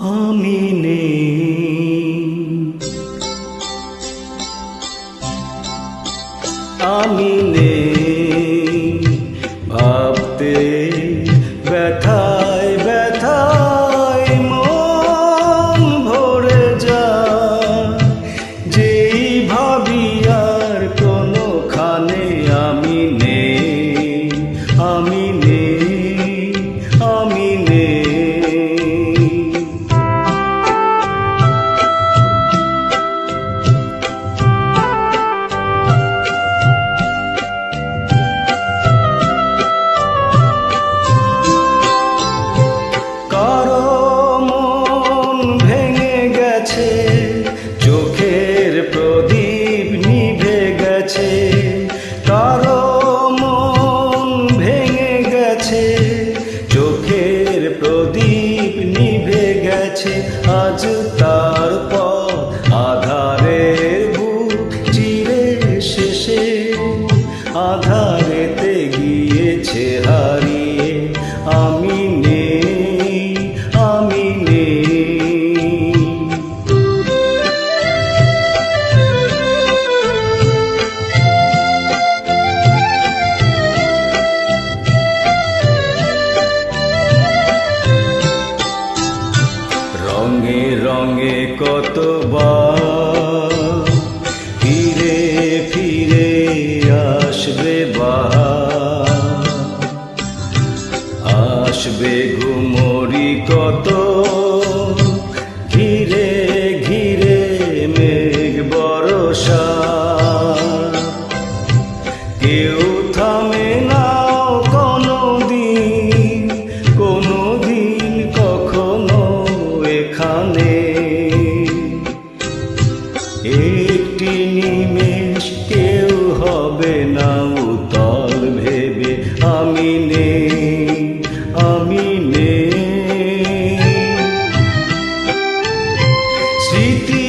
আমি নেই আমি ভাবতে ব্যথায় ব্যথায় মন ভরে যায়। যেই ভাবি আর কোনোখানে আমি নেই আমি নেই আমি নেই গেছে আজ তার পর আধারের বুক চিরে শেষে। আধারেতে কতবার ফিরে ফিরে আসবে বাহার আসবে ঘুমরি কত? ঘিরে ঘিরে মেঘ বরসা কেউ একটি নিমেষ কেউ হবে না উতল ভেবে আমি নেই আমি নেই। স্মৃতি